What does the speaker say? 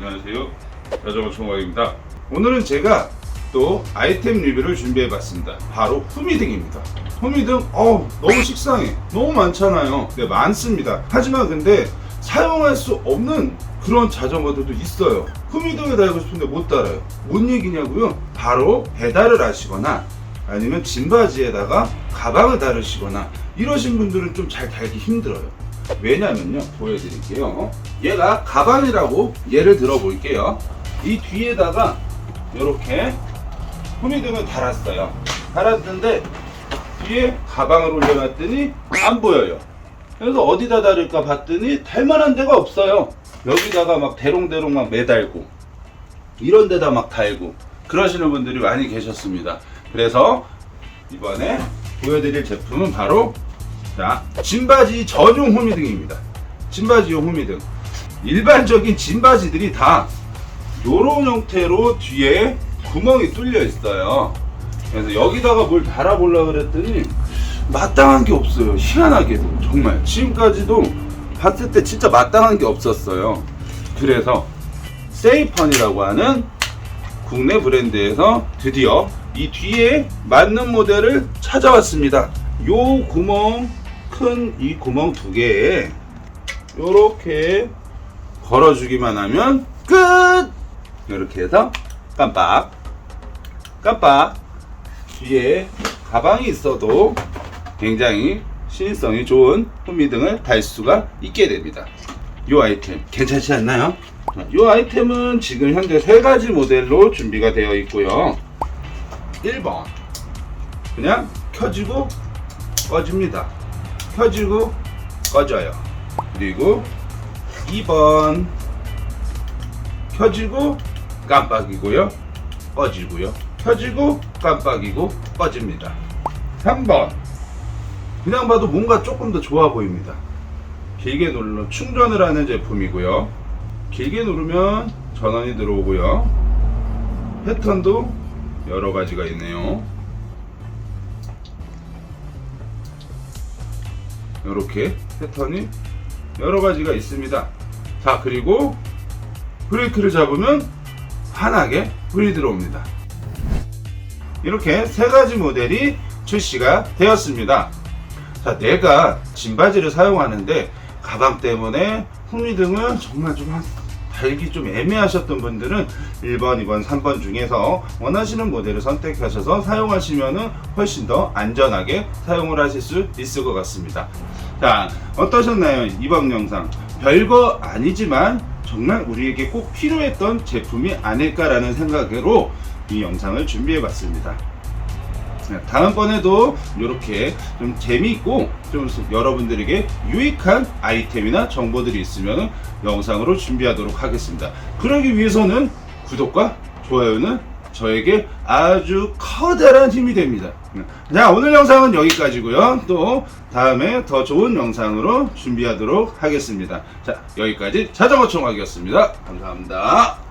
안녕하세요. 자전거 총각입니다. 오늘은 제가 또 아이템 리뷰를 준비해 봤습니다. 바로 후미등입니다. 후미등, 어 너무 식상해. 너무 많잖아요. 네, 많습니다. 하지만 근데 사용할 수 없는 그런 자전거들도 있어요. 후미등을 달고 싶은데 못 달아요. 뭔 얘기냐고요? 바로 배달을 하시거나 아니면 짐바지에다가 가방을 달으시거나 이러신 분들은 좀 잘 달기 힘들어요. 왜냐면요, 보여드릴게요. 얘가 가방이라고 예를 들어 볼게요. 이 뒤에다가 이렇게 후미등을 달았어요. 달았는데 뒤에 가방을 올려놨더니 안 보여요. 그래서 어디다 달을까 봤더니 달만한 데가 없어요. 여기다가 막 대롱대롱 막 매달고 이런 데다 막 달고 그러시는 분들이 많이 계셨습니다. 그래서 이번에 보여드릴 제품은 바로 자 진바지 전용 호미등입니다. 진바지용 호미등. 일반적인 진바지들이 다 요런 형태로 뒤에 구멍이 뚫려 있어요. 그래서 여기다가 뭘 달아보려고 그랬더니 마땅한 게 없어요. 희한하게도 정말 지금까지도 봤을 때 진짜 마땅한 게 없었어요. 그래서 세이펀이라고 하는 국내 브랜드에서 드디어 이 뒤에 맞는 모델을 찾아왔습니다. 요 구멍 큰 이 구멍 두 개에 요렇게 걸어주기만 하면 끝! 이렇게 해서 깜빡 깜빡 뒤에 가방이 있어도 굉장히 신성이 좋은 후미등을 달 수가 있게 됩니다. 이 아이템 괜찮지 않나요? 이 아이템은 지금 현재 세 가지 모델로 준비가 되어 있고요. 1번 그냥 켜지고 꺼집니다. 켜지고 꺼져요. 그리고 2번 켜지고 깜빡이고요. 꺼지고요. 켜지고 깜빡이고 꺼집니다. 3번 그냥 봐도 뭔가 조금 더 좋아 보입니다. 길게 누르면 충전을 하는 제품이고요. 길게 누르면 전원이 들어오고요. 패턴도 여러 가지가 있네요. 이렇게 패턴이 여러 가지가 있습니다. 자, 그리고 브레이크를 잡으면 환하게 불이 들어옵니다. 이렇게 세 가지 모델이 출시가 되었습니다. 자, 내가 짐바지를 사용하는데 가방 때문에 후미등을 정말 좀 한- 달기 좀 애매하셨던 분들은 1번, 2번, 3번 중에서 원하시는 모델을 선택하셔서 사용하시면 훨씬 더 안전하게 사용을 하실 수 있을 것 같습니다. 자, 어떠셨나요? 이번 영상. 별거 아니지만 정말 우리에게 꼭 필요했던 제품이 아닐까라는 생각으로 이 영상을 준비해 봤습니다. 네, 다음번에도 이렇게 좀 재미있고 좀 여러분들에게 유익한 아이템이나 정보들이 있으면 영상으로 준비하도록 하겠습니다. 그러기 위해서는 구독과 좋아요는 저에게 아주 커다란 힘이 됩니다. 네, 자, 오늘 영상은 여기까지고요. 또 다음에 더 좋은 영상으로 준비하도록 하겠습니다. 자, 여기까지 자전거 총각이었습니다. 감사합니다.